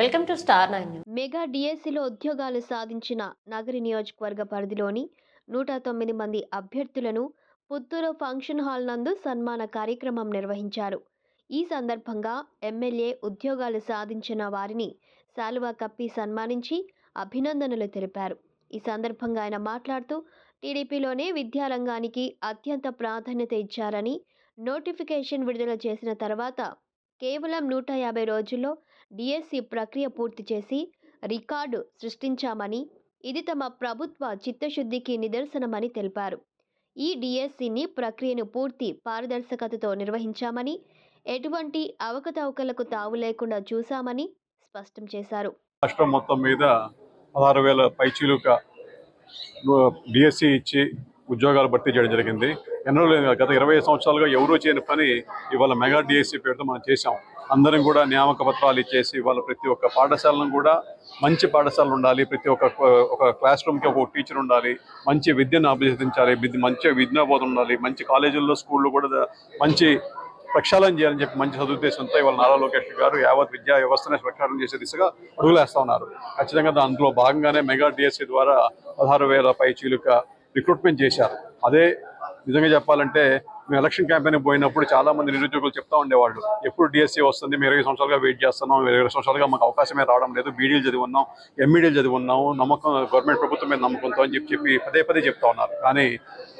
Welcome to star nine mega డిఎస్సిలో ఉద్యోగాలు సాధించిన నగరి నియోజకవర్గ పరిధిలోని నూట తొమ్మిది మంది అభ్యర్థులను పుత్తూరు ఫంక్షన్ హాల్ నందు సన్మాన కార్యక్రమం నిర్వహించారు. ఈ సందర్భంగా ఎమ్మెల్యే ఉద్యోగాలు సాధించిన వారిని శాలువా కప్పి సన్మానించి అభినందనలు తెలిపారు. ఈ సందర్భంగా ఆయన మాట్లాడుతూ టీడీపీలోనే విద్యారంగానికి అత్యంత ప్రాధాన్యత ఇచ్చారని నోటిఫికేషన్ విడుదల చేసిన తర్వాత కేవలం నూట యాభై రోజుల్లో డిఎస్సి ప్రక్రియ పూర్తి చేసి రికార్డు సృష్టించామని ఇది తమ ప్రభుత్వ చిత్తశుద్ధికి నిదర్శనమని తెలిపారు. ఈ డిఎస్సిని ప్రక్రియను పూర్తి పారదర్శకతతో నిర్వహించామని ఎటువంటి అవకతవకలకు తావు లేకుండా చూశామని స్పష్టం చేశారు. రాష్ట్రం మొత్తం మీద పదహారు వేల పైచీలుక డిఎస్సి ఇచ్చి ఉద్యోగాలు భర్తీ చేయడం జరిగింది. ఎన్నో లేదు గత ఇరవై సంవత్సరాలుగా ఎవరూ చేయని పని ఇవాళ మెగా డిఎస్సీ పేరుతో మనం చేశాం. అందరం కూడా నియామక పత్రాలు ఇచ్చేసి ఇవాళ ప్రతి ఒక్క పాఠశాలను కూడా మంచి పాఠశాలలు ఉండాలి. ప్రతి ఒక్క ఒక క్లాస్ రూమ్కి ఒక టీచర్ ఉండాలి. మంచి విద్యను అభ్యర్థించాలి విద్య మంచి విద్యాబోధన ఉండాలి. మంచి కాలేజీల్లో స్కూళ్ళు కూడా మంచి ప్రక్షాళన చేయాలని చెప్పి మంచి సదుద్దేశంతో ఇవాళ నారా లోకేష్ గారు యావత్ విద్యా వ్యవస్థనే ప్రక్షాళన చేసే దిశగా అడుగులేస్తా ఉన్నారు. ఖచ్చితంగా దాంట్లో భాగంగానే మెగా డిఎస్సీ ద్వారా పదహారు వేల పై చీలుక రిక్రూట్మెంట్ చేశారు. అదే నిజంగా చెప్పాలంటే మేము ఎలక్షన్ క్యాంపెయిన్ పోయినప్పుడు చాలా మంది నిరుద్యోగులు చెప్తా ఉండేవాళ్ళు. ఎప్పుడు డిఎస్సీ వస్తుంది మేము ఇరవై సంవత్సరాలుగా వెయిట్ చేస్తున్నాం ఇరవై సంవత్సరాలుగా మాకు అవకాశమే రావడం లేదు బీడీలు చదివి ఉన్నాం ఎంఈడీలు చదివి ఉన్నాం నమ్మకం గవర్నమెంట్ ప్రభుత్వం మీద నమ్మకంతో అని చెప్పి చెప్పి పదే పదే చెప్తా ఉన్నారు. కానీ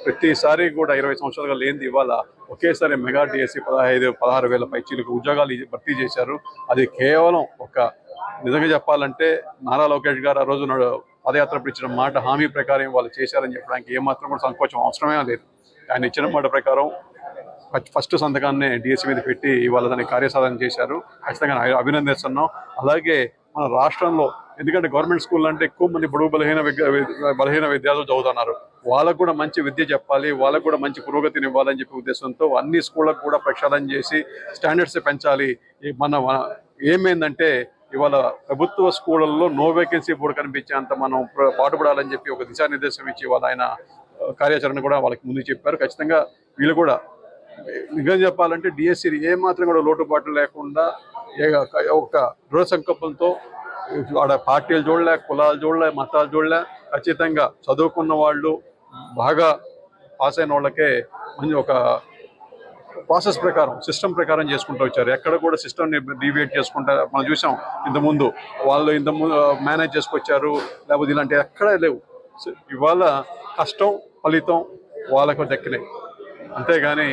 ప్రతిసారి కూడా ఇరవై సంవత్సరాలుగా లేనిది ఇవాళ ఒకేసారి మెగా డిఎస్సి పదహైదు పదహారు వేల పైచీలకు ఉద్యోగాలు భర్తీ చేశారు. అది కేవలం ఒక నిజంగా చెప్పాలంటే నారా లోకేష్ గారు ఆ రోజు నాడు పాదయాత్ర ఇచ్చిన మాట హామీ ప్రకారం వాళ్ళు చేశారని చెప్పడానికి ఏమాత్రం కూడా సంకోచం అవసరమే లేదు. ఆయన ఇచ్చిన మాట ప్రకారం ఫస్ట్- ఫస్ట్ డిఎస్సీ మీద పెట్టి ఇవాళ దాన్ని కార్యసాధన చేశారు. ఖచ్చితంగా అభినందిస్తున్నాం. అలాగే మన రాష్ట్రంలో ఎందుకంటే గవర్నమెంట్ స్కూల్ అంటే ఎక్కువ మంది బడుగు బలహీన విద్య- బలహీన విద్యార్థులు చదువుతున్నారు. వాళ్ళకు కూడా మంచి విద్య చెప్పాలి వాళ్ళకు కూడా మంచి పురోగతిని ఇవ్వాలని చెప్పి ఉద్దేశంతో అన్ని స్కూళ్ళకు కూడా ప్రక్షాళన చేసి స్టాండర్డ్స్ పెంచాలి. మన మన- ఏమైందంటే ఇవాళ ప్రభుత్వ స్కూళ్ళల్లో నో వేకెన్సీ బోర్డు కనిపించేంత మనం పాటుపడాలని చెప్పి ఒక దిశానిర్దేశం ఇచ్చి ఇవాళ ఆయన కార్యాచరణ కూడా వాళ్ళకి ముందు చెప్పారు. ఖచ్చితంగా వీళ్ళు కూడా నిజం చెప్పాలంటే డిఎస్సి ఏ మాత్రం కూడా లోటుపాట్లు లేకుండా ఏ- ఒక దృఢ సంకల్పంతో ఆడ పార్టీలు చూడలే కులాలు చూడలే మతాలు చూడలే ఖచ్చితంగా చదువుకున్న వాళ్ళు బాగా పాస్ అయిన వాళ్ళకే మంచి ఒక ప్రాసెస్ ప్రకారం సిస్టమ్ ప్రకారం చేసుకుంటూ వచ్చారు. ఎక్కడ కూడా సిస్టమ్ని డివియేట్ చేసుకుంటా మనం చూసాం ఇంతకుముందు. వాళ్ళు ఇంతకుముందు మేనేజ్ చేసుకొచ్చారు లేకపోతే ఇలాంటివి ఎక్కడా లేవు. ఇవాళ కష్టం ఫలితం వాళ్ళకు దక్కినాయి. అంతేగాని